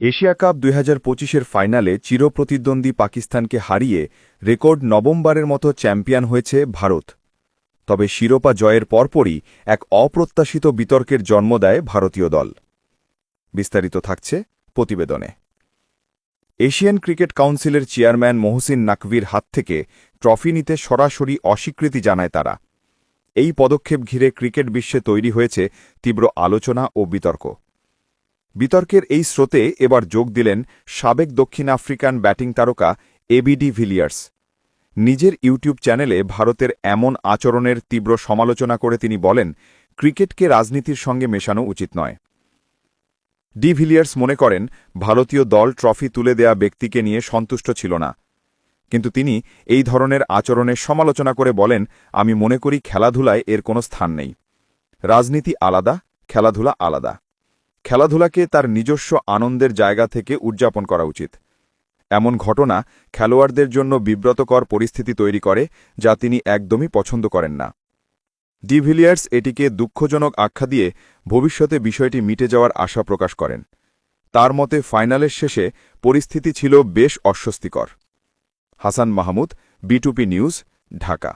Asia cup দুই হাজার পঁচিশের ফাইনালে চিরপ্রতিদ্বন্দ্বী পাকিস্তানকে হারিয়ে রেকর্ড নবমবারের মতো চ্যাম্পিয়ন হয়েছে ভারত। তবে শিরোপা জয়ের পরপরই এক অপ্রত্যাশিত বিতর্কের জন্ম দেয় ভারতীয় দল। বিস্তারিত থাকছে প্রতিবেদনে। এশিয়ান ক্রিকেট কাউন্সিলের চেয়ারম্যান মহসিন নাকভির হাত থেকে ট্রফি নিতে সরাসরি অস্বীকৃতি জানায় তারা। এই পদক্ষেপ ঘিরে ক্রিকেট বিশ্বে তৈরি হয়েছে তীব্র আলোচনা ও বিতর্ক। বিতর্কের এই স্রোতে এবার যোগ দিলেন সাবেক দক্ষিণ আফ্রিকান ব্যাটিং তারকা এবিডি ভিলিয়ার্স। নিজের ইউটিউব চ্যানেলে ভারতের এমন আচরণের তীব্র সমালোচনা করে তিনি বলেন, ক্রিকেটকে রাজনীতির সঙ্গে মেশানো উচিত নয়। ডি ভিলিয়ার্স মনে করেন, ভারতীয় দল ট্রফি তুলে দেয়া ব্যক্তিকে নিয়ে সন্তুষ্ট ছিল না। কিন্তু তিনি এই ধরনের আচরণের সমালোচনা করে বলেন, আমি মনে করি খেলাধুলায় এর কোনো স্থান নেই। রাজনীতি আলাদা, খেলাধুলা আলাদা। খেলাধুলাকে তার নিজস্ব আনন্দের জায়গা থেকে উদযাপন করা উচিত। এমন ঘটনা খেলোয়াড়দের জন্য বিব্রতকর পরিস্থিতি তৈরি করে, যা তিনি একদমই পছন্দ করেন না। ডিভিলিয়ার্স এটিকে দুঃখজনক আখ্যা দিয়ে ভবিষ্যতে বিষয়টি মিটে যাওয়ার আশা প্রকাশ করেন। তার মতে, ফাইনালের শেষে পরিস্থিতি ছিল বেশ অস্বস্তিকর। হাসান মাহমুদ বিটুপি নিউজ, ঢাকা।